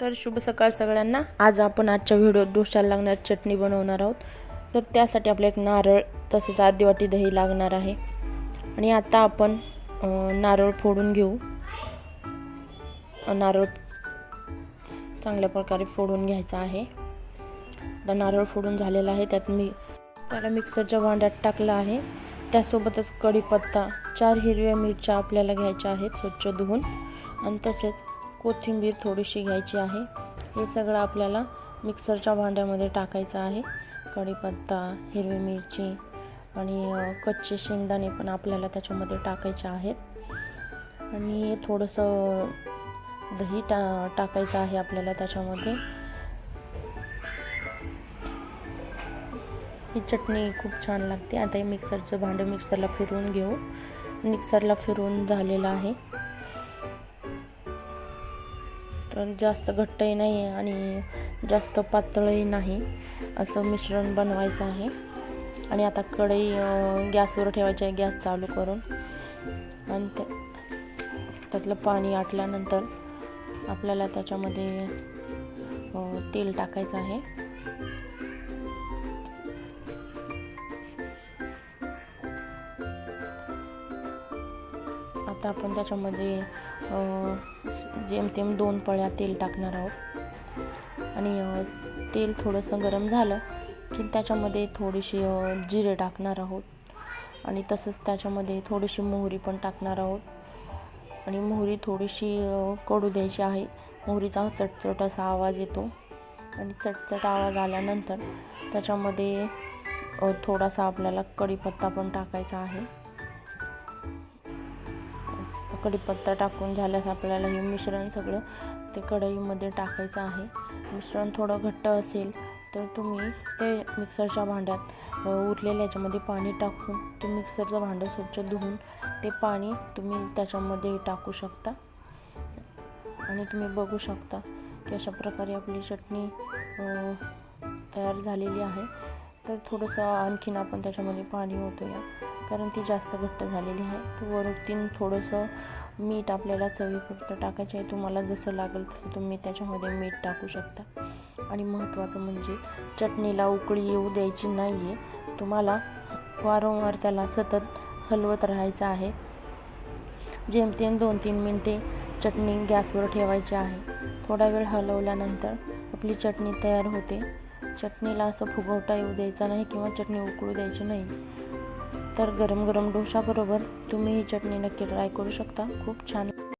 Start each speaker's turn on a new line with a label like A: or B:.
A: तर शुभ सकाळ सगळ्यांना. आज आपण आजच्या व्हिडिओत डोशाला लागणार चटणी बनवणार आहोत. तर त्यासाठी आपलं एक नारळ तसेच अर्धी वाटी दही लागणार आहे. आणि आता आपण नारळ फोडून घेऊ. नारळ चांगल्या प्रकारे फोडून घ्यायचा आहे. आता नारळ फोडून झालेला आहे. त्यात मी त्याला मिक्सरच्या भांड्यात टाकलं आहे. त्यासोबतच कढीपत्ता चार हिरव्या मिरच्या आपल्याला घ्यायच्या आहेत स्वच्छ धुवून. आणि तसेच कोथिंबीर थोडीशी घ्यायची आहे. हे सगळं आपल्याला मिक्सरच्या भांड्यामध्ये टाकायचं आहे. कढीपत्ता हिरवी मिरची आणि कच्चे शेंगदाणे पण आपल्याला त्याच्यामध्ये टाकायचे आहेत. आणि हे थोडंसं दही टा टाकायचं आहे आपल्याला त्याच्यामध्ये. ही चटणी खूप छान लागते. आता हे मिक्सरचं भांडं मिक्सरला फिरवून घेऊ. मिक्सरला फिरवून झालेलं आहे. तर जास्त घट्टही नाही आहे आणि जास्त पातळही नाही. असं मिश्रण बनवायचं आहे. आणि आता कढई गॅसवर ठेवायची आहे गॅस चालू करून. आणि ते त्यातलं पाणी आटल्यानंतर आपल्याला त्याच्यामध्ये तेल टाकायचं आहे. आता आपण त्याच्यामध्ये जेमतेम दोन पळ्या तेल टाकणार आहोत. आणि तेल थोडंसं गरम झालं की त्याच्यामध्ये थोडीशी जिरे टाकणार आहोत. आणि तसंच त्याच्यामध्ये थोडीशी मोहरी पण टाकणार आहोत. आणि मोहरी थोडीशी कडू द्यायची आहे. मोहरीचा चटचट असा आवाज येतो. आणि चटचट आवाज आल्यानंतर त्याच्यामध्ये थोडासा आपल्याला कढीपत्ता पण टाकायचा आहे. कढीपत्ता टाकून झाल्यास आपल्याला हे मिश्रण सगळं ते कढईमध्ये टाकायचं आहे. मिश्रण थोडं घट्ट असेल तर तुम्ही ते मिक्सरच्या भांड्यात उरलेल्या याच्यामध्ये पाणी टाकून ते मिक्सरचं भांडं स्वच्छ धुवून ते पाणी तुम्ही त्याच्यामध्ये टाकू शकता. आणि तुम्ही बघू शकता की अशा प्रकारे आपली चटणी तयार झालेली आहे. तर थोडंसं आणखीन आपण त्याच्यामध्ये पाणी ओतूया. कारण ती जास्त घट्ट झालेली आहे. तर वरतीन थोडंसं मीठ आपल्याला चवीपुरतं टाकायचं आहे. तुम्हाला जसं लागेल तसं तुम्ही त्याच्यामध्ये मीठ टाकू शकता. आणि महत्त्वाचं म्हणजे चटणीला उकळी येऊ द्यायची नाही आहे तुम्हाला वारंवार त्याला सतत हलवत राहायचं आहे. जेमतेम दोन तीन मिनटे चटणी गॅसवर ठेवायची आहे. थोडा वेळ हलवल्यानंतर आपली चटणी तयार होते. चटणीला असं फुगवटा येऊ द्यायचा नाही किंवा चटणी उकळू द्यायची नाही. तर गरम गरम डोशाबरोबर तुम्ही ही चटणी नक्की ट्राय करू शकता. खूप छान